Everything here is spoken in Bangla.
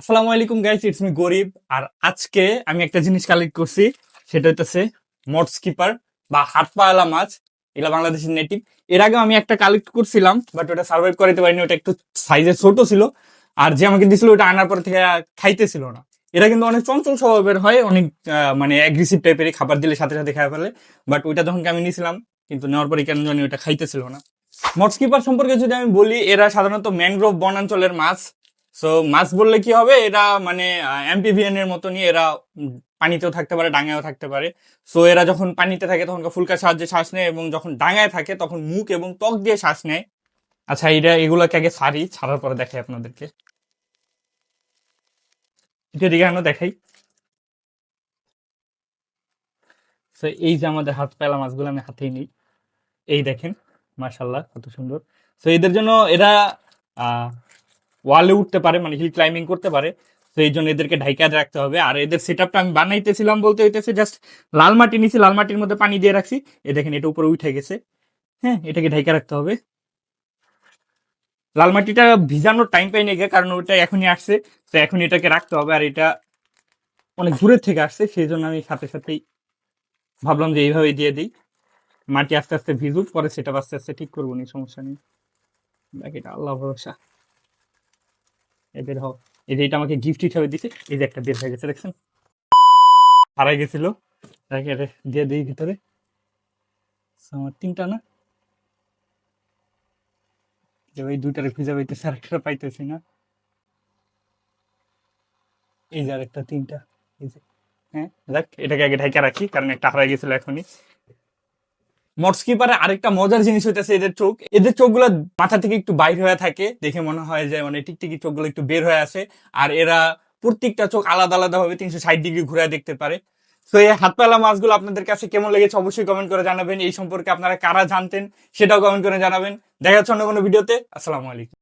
আসসালামু আলাইকুম গাইস ইটস মি গরিব। আর আজকে আমি একটা জিনিস কালেক্ট করছি, সেটা হইতেছে মট স্কিপার বা হাত পাওয়ালা মাছ। এগুলা বাংলাদেশের নেটিভ এর আগে আমি একটা কালেক্ট করছিলাম বাট ওটা সার্ভাইভ করাতে পারিনি, ওটা একটু সাইজে ছোট ছিল। আর যে আমাকে দিছিল, ওটা আনার পর থেকে খাইতেছিল না। এরা কিন্তু অনেক চঞ্চল স্বভাবের হয়, অনেক মানে অ্যাগ্রেসিভ টাইপের খাবার দিলে, সাথে সাথে খাই ফেলে। বাট ওইটা যখন আমি নিয়েছিলাম কিন্তু নেওয়ার পরে কেন জানি ওটা খাইতেছিল না। মটস্কিপার সম্পর্কে যদি আমি বলি, এরা সাধারণত ম্যানগ্রোভ বনাঞ্চলের মাছ সো মাছ বললে কি হবে? এরা মানে এমপিভিএন এর মতনই এরা পানিতেও থাকতে পারে ডাঙায়ও থাকতে পারে। সো এরা যখন পানিতে থাকে, তখন ফুলকার সাহায্যে শ্বাস নেয় এবং যখন ডাঙায় থাকে, তখন মুখ এবং ত্বক দিয়ে শ্বাস নেয়। আচ্ছা এটা এগুলোকে আগে সারি ছাড়ার পরে দেখাই আপনাদেরকে। এটা দিকে দেখাই। সো এই যে আমাদের হাত পেলা মাছগুলো আমি হাতেই নিই। এই দেখেন মাশাল্লাহ কত সুন্দর। সো এদের জন্য এরা ওয়ালে উঠতে পারে মানে হিল ক্লাইম্বিং করতে পারে তো এই জন্য এদেরকে ঢাইকা রাখতে হবে। আর এদের সেট আপটা আমি বানাইতেছিলাম বলতে হইতেছে জাস্ট লাল মাটি নিছি, লাল মাটির মধ্যে পানি দিয়ে রাখছি। এ দেখেন, এটা উপরে উঠে গেছে। হ্যাঁ এটাকে ঢাইকা রাখতে হবে। লাল মাটিটা ভিজানোর টাইম পাই নাকি কারণ ওটা এখনই আসছে। তো এখন এটাকে রাখতে হবে, আর এটা অনেক দূরের থেকে আসছে, সেই জন্য আমি সাথে সাথেই ভাবলাম যে এইভাবে দিয়ে দিই। মাটি আস্তে আস্তে ভিজুক, পরে সেটা আস্তে আস্তে ঠিক করব নি সমস্যা নেই। বাকিটা আল্লাহ ভরসা। এদের হোক এই যে এটা আমাকে গিফট হিসাবে দিছে, এই যে একটা বের হয়ে গেছে, দেখছেন? হারাই গেছিল। দিয়ে দিই ভিতরে। আমার তিনটা না? যে ওই দুইটারে খুঁজে পাইতেছে আর একটা পাইতেছি না। এই যে আরেকটা, তিনটা। এই যে হ্যাঁ দেখ এটাকে আগে ঢাকা রাখি, কারণ একটা হারাই গেছিল এখনই। মটস্কিপারে আরেকটা মজার জিনিস হইতেছে এদের চোখ। এদের চোখগুলো মাথা থেকে একটু বাইর হয়ে থাকে, দেখে মনে হয় যে মানে টিকটিকি চোখগুলো একটু বের হয়ে আছে। আর এরা প্রত্যেকটা চোখ আলাদা আলাদা ভাবে তিনশো ষাট ডিগ্রি ঘুরে দেখতে পারে। তো এই হাতপালা মাছগুলো আপনাদের কাছে কেমন লেগেছে অবশ্যই কমেন্ট করে জানাবেন। এই সম্পর্কে আপনারা কারা জানতেন সেটাও কমেন্ট করে জানাবেন। দেখা যাচ্ছে অন্য কোনো ভিডিওতে। আসসালামু আলাইকুম।